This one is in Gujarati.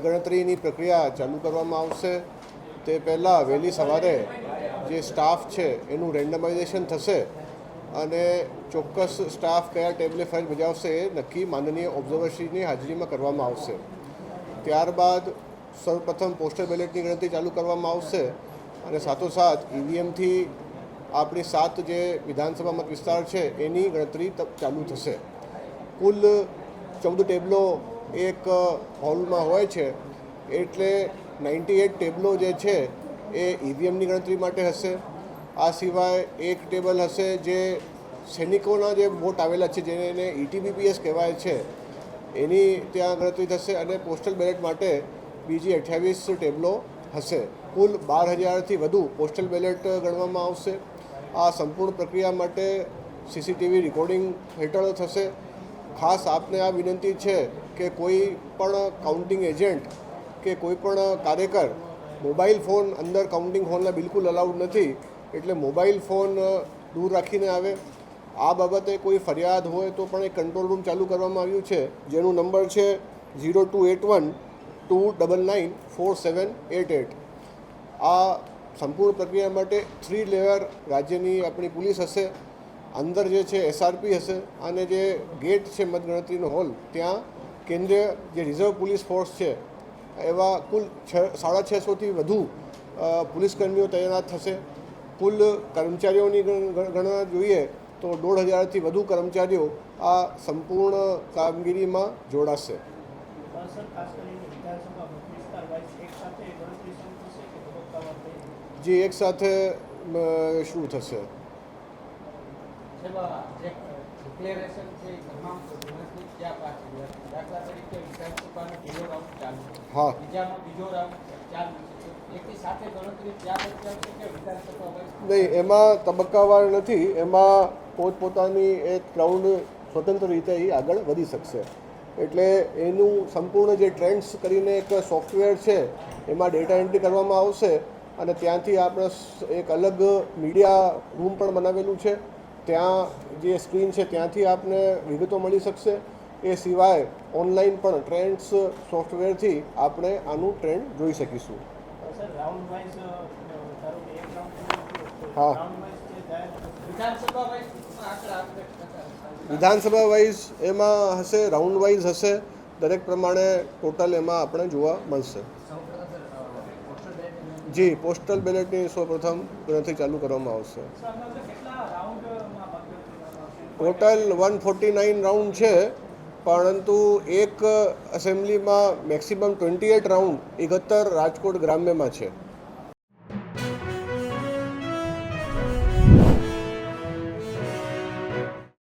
મતગણતરીની પ્રક્રિયા ચાલુ કરવામાં આવશે. તે પહેલાં વહેલી સવારે જે સ્ટાફ છે, એનું રેન્ડમાઇઝેશન થશે અને ચોક્કસ સ્ટાફ કયા ટેબલે ફરજ બજાવશે એ નક્કી માનનીય ઓબ્ઝર્વરશ્રીની હાજરીમાં કરવામાં આવશે. ત્યારબાદ સૌપ્રથમ પોસ્ટલ બેલેટની ગણતરી ચાલુ કરવામાં આવશે અને સાથોસાથ ઈવીએમથી આપણી સાત જે વિધાનસભા મત વિસ્તાર છે, એની ગણતરી ચાલુ થશે. કુલ ચૌદ ટેબલો એક હોલમાં હોય છે. એટલે નાઇન્ટી એટ ટેબલો જે છે એ ઈવીએમની ગણતરી માટે હશે. આ સિવાય એક ટેબલ હશે જે સૈનિકોના જે વોટ આવેલા છે, જેને ઈટીબીપીએસ કહેવાય છે, એની ત્યાં ગણતરી થશે અને પોસ્ટલ બેલેટ માટે બીજી અઠ્યાવીસ ટેબલો હશે. કુલ બાર હજારથી વધુ પોસ્ટલ બેલેટ ગણવામાં આવશે. આ સંપૂર્ણ પ્રક્રિયા માટે સીસીટીવી રેકોર્ડિંગ હેઠળ થશે. ખાસ આપને આ વિનંતી છે કે કોઈ પણ કાઉન્ટિંગ એજન્ટ કે કોઈ પણ કાર્યકર મોબાઈલ ફોન અંદર કાઉન્ટિંગ હોલના બિલકુલ અલાઉડ નથી, એટલે મોબાઈલ ફોન દૂર રાખીને આવે. આ બાબતે કોઈ ફરિયાદ હોય તો પણ એક કંટ્રોલ રૂમ ચાલુ કરવામાં આવ્યું છે, જેનો નંબર છે zero two eight one two double nine four seven eight eight આ સંપૂર્ણ પ્રક્રિયા માટે થ્રી લેયર રાજ્યની આપણી પોલીસ હશે. અંદર જે છે એસઆરપી હશે અને જે ગેટ છે મતગણતરીનો હોલ ત્યાં કેન્દ્રીય જે રિઝર્વ પોલીસ ફોર્સ છે, એવા કુલ છ, સાડા છસોથી વધુ પોલીસકર્મીઓ પોલીસ કર્મીઓ તૈનાત થશે. કુલ કર્મચારીઓની ગણ- ગણ- ગણના જોઈએ તો દોઢ હજારથી વધુ કર્મચારીઓ આ સંપૂર્ણ કામગીરીમાં જોડાશે. જે એકસાથે શું થશે? જેમાં જે ડિક્લેરેશન છે તમામ ક્યાં પાછી હોય? દાખલા તરીકે વિધાનસભાનો બીજો રાઉન્ડ ચાલુ છે. હા બીજાનો બીજો રાઉન્ડ ચાલુ ત્યાં? નહીં એમાં તબક્કાવાર નથી એમાં પોતપોતાની એક ક્રાઉડ સ્વતંત્ર રીતે એ આગળ વધી શકશે એટલે એનું સંપૂર્ણ જે ટ્રેન્ડ્સ કરીને એક સોફ્ટવેર છે એમાં ડેટા એન્ટ્રી કરવામાં આવશે અને ત્યાંથી આપણે એક અલગ મીડિયા રૂમ પણ બનાવેલું છે ત્યાં જે સ્ક્રીન છે ત્યાંથી આપને વિગતો મળી શકશે. એ સિવાય ઓનલાઈન પણ ટ્રેન્ડ્સ સોફ્ટવેરથી આપણે આનું ટ્રેન્ડ જોઈ શકીશું. હા. વિધાનસભા વાઇઝ એમાં હશે રાઉન્ડ વાઇઝ હશે. દરેક પ્રમાણે ટોટલ એમાં આપણે જોવા મળશે. જી પોસ્ટલ બેલેટની સૌપ્રથમ ગણતરી ચાલુ કરવામાં આવશે. Total one forty nine round છે, પરંતુ એક એસેમ્બલીમાં મેક્સિમમ ટ્વેન્ટી એટ રાઉન્ડ એકહત્તર રાજકોટ ગ્રામ્યમાં છે.